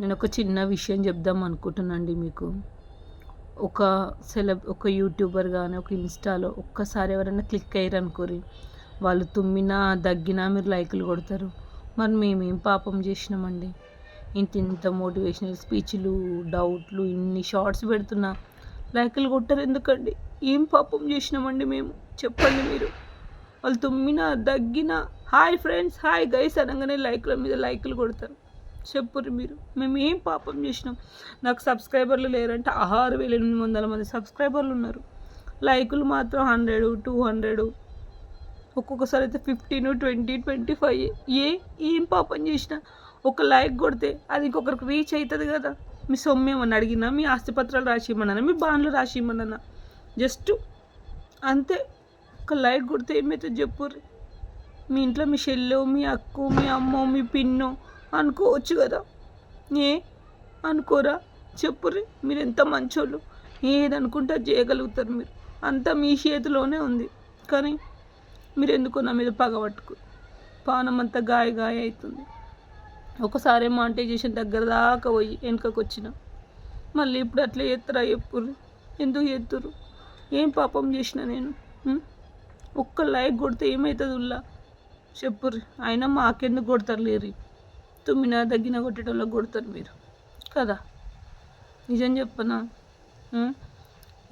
నేను ఒక చిన్న విషయం చెప్దాం అనుకుంటున్నాండి మీకు. ఒక సెలబ్ ఒక యూట్యూబర్ కానీ ఒక ఇన్స్టాలో ఒక్కసారి ఎవరైనా క్లిక్ అయ్యారు అనుకోరి వాళ్ళు తుమ్మినా దగ్గినా మీరు లైకులు కొడతారు. మరి మేమేం పాపం చేసినామండి? ఇంత ఇంత మోటివేషనల్ స్పీచ్లు డౌట్లు ఇన్ని షార్ట్స్ పెడుతున్నా లైకులు కొట్టరు ఎందుకండి? ఏం పాపం చేసినామండి మేము? చెప్పండి మీరు. వాళ్ళు తుమ్మినా దగ్గినా హాయ్ ఫ్రెండ్స్ హాయ్ గైస్ అనగానే లైకుల మీద లైకులు కొడతారు. చెప్పుర్రి మీరు. మేము ఏం పాపం చేసినాం. నాకు సబ్స్క్రైబర్లు లేరంటే ఆరు వేల ఎనిమిది వందల మంది సబ్స్క్రైబర్లు ఉన్నారు. లైకులు మాత్రం హండ్రెడ్ టూ హండ్రెడ్. ఒక్కొక్కసారి అయితే ఫిఫ్టీన్ ట్వంటీ ట్వంటీ ఫైవ్. ఏ ఏం పాపం చేసిన ఒక లైక్ కొడితే అది ఇంకొకరికి రీచ్ అవుతుంది కదా. మీ సొమ్మేమని అడిగినా మీ ఆస్తిపత్రాలు రాసి మీ బాండ్లు రాసి జస్ట్ అంతే. ఒక లైక్ కొడితే ఏమైతే చెప్పుర్రు? మీ ఇంట్లో మీ చెల్లో మీ అక్కు మీ అమ్మో మీ పిన్నో అనుకోవచ్చు కదా? ఏ? అనుకోరా? చెప్పుర్రి మీరు ఎంత మంచోళ్ళు? ఏదనుకుంటే చేయగలుగుతారు మీరు. అంతా మీ చేతిలోనే ఉంది. కానీ మీరు ఎందుకో నా మీద పగబట్టుకు పానం అంతా గాయ గాయ అవుతుంది ఒకసారి మాంటైజేషన్ దగ్గర దాకా పోయి వెనుకకు వచ్చిన మళ్ళీ ఇప్పుడు అట్లా ఎత్తురా ఎప్పుర్రి ఎందుకు ఎత్తురు ఏం పాపం చేసిన నేను? ఒక్క లైక్ కొడితే ఏమవుతుంది ఉల్లా? చెప్పుర్రి అయినా మాకెందుకు కొడతారు లేరు తుమ్మిన దగ్గిన కొట్టేటోళ్ళకి కొడతారు మీరు. కదా? నిజం చెప్పనా?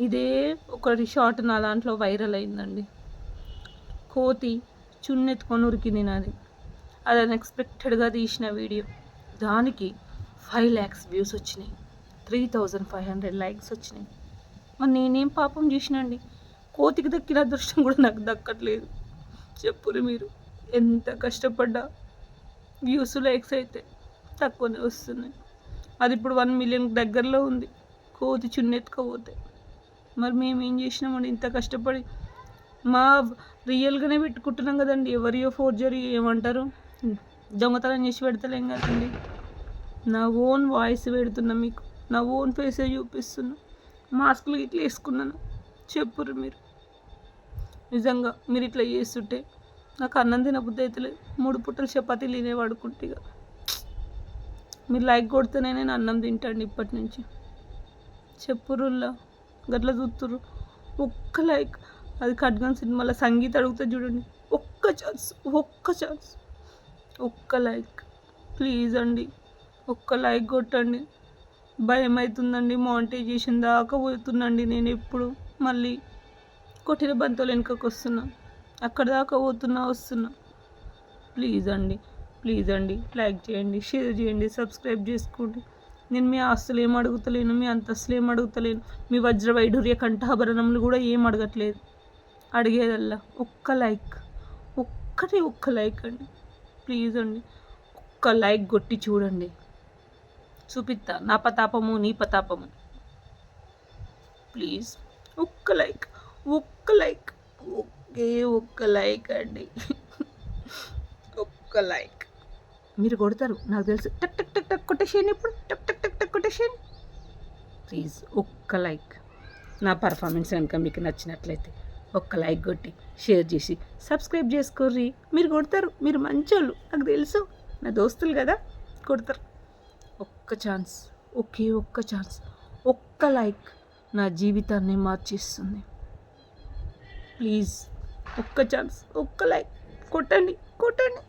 ఇదే ఒకటి షార్ట్ నా దాంట్లో వైరల్ అయిందండి. కోతి చున్నెత్తుకొని ఉరికింది నాది. అది అన్ఎక్స్పెక్టెడ్గా తీసిన వీడియో. దానికి ఫైవ్ ల్యాక్స్ వ్యూస్ వచ్చినాయి. Three thousand five hundred likes వచ్చినాయి. మరి నేనేం పాపం చేసినండి? కోతికి దక్కిన అదృష్టం కూడా నాకు దక్కట్లేదు. చెప్పురు మీరు. ఎంత కష్టపడ్డా. వ్యూస్ లైక్స్ అయితే తక్కువనే వస్తున్నాయి. అది ఇప్పుడు వన్ మిలియన్ దగ్గరలో ఉంది. కోతి చున్నెత్తుకపోతే. మరి మేము ఏం చేసినామండి? ఇంత కష్టపడి మా రియల్గానే పెట్టుకుంటున్నాం కదండి. ఎవరియో ఫోర్జరీ ఏమంటారు? దొంగతనం చేసి పెడతలేం కదండి. నా ఓన్ వాయిస్ పెడుతున్నా మీకు. నా ఓన్ ఫేసే చూపిస్తున్నా. మాస్కులు ఇట్లా వేసుకున్నాను. చెప్పురు మీరు. నిజంగా మీరు ఇట్లా చేస్తుంటే నాకు అన్నం తినబుద్ధి అవుతలేదు మూడు పుట్టలు చపాతీ తినే పడుకుంటే ఇక మీరు లైక్ కొడితేనే నేను అన్నం తింటాను ఇప్పటి నుంచి. చెప్పురుల్లా గట్ల చూస్తురు ఒక్క లైక్. అది ఖడ్గన్ సినిమాలో సంగీత అడుగుతా చూడండి. ఒక్క ఛాన్స్ ఒక్క ఛాన్స్. ఒక్క లైక్. ప్లీజ్ అండి ఒక్క లైక్ కొట్టండి. భయం అవుతుందండి మానిటైజేషన్ దాకా పోతుందండి నేను ఎప్పుడు. మళ్ళీ కొట్టిన బంతులు వెనుకకు వస్తున్నాను అక్కడ దాకా పోతున్నా వస్తున్నా. ప్లీజ్ అండి ప్లీజ్ అండి లైక్ చేయండి షేర్ చేయండి సబ్స్క్రైబ్ చేసుకోండి. నేను మీ ఆస్తులు ఏం అడుగుతలేను మీ అంతస్తులు ఏం అడుగుతలేను మీ వజ్ర వైఢూర్య కంఠాభరణములు కూడా ఏం అడగట్లేదు. అడిగేదల్లా ఒక్క లైక్ ఒక్కటి ఒక్క లైక్ అండి. ప్లీజ్ అండి ఒక్క లైక్ కొట్టి చూడండి. చూపిస్తా నా పతాపము నీ పతాపము. ప్లీజ్ ఒక్క లైక్ ఒక్క లైక్ ఒకే ఒక్క లైక్ అండి. ఒక్క లైక్. మీరు కొడతారు నాకు తెలుసు. టక్ టక్ టక్ టక్ కొట్టేసేయండి ఇప్పుడు టక్ టక్ టక్ టక్ కొట్టేసేయండి ప్లీజ్ ఒక్క లైక్. నా పర్ఫార్మెన్స్ కనుక మీకు నచ్చినట్లయితే ఒక్క లైక్ కొట్టి షేర్ చేసి సబ్స్క్రైబ్ చేసుకోర్రి. మీరు కొడతారు మీరు మంచోళ్ళు నాకు తెలుసు. నా దోస్తులు కదా కొడతారు. ఒక్క ఛాన్స్ ఒకే ఒక్క ఛాన్స్ ఒక్క లైక్ నా జీవితాన్ని మార్చేస్తుంది. ప్లీజ్ ఒక్క ఛాన్స్ ఒక్క లైక్ కొట్టండి కొట్టండి.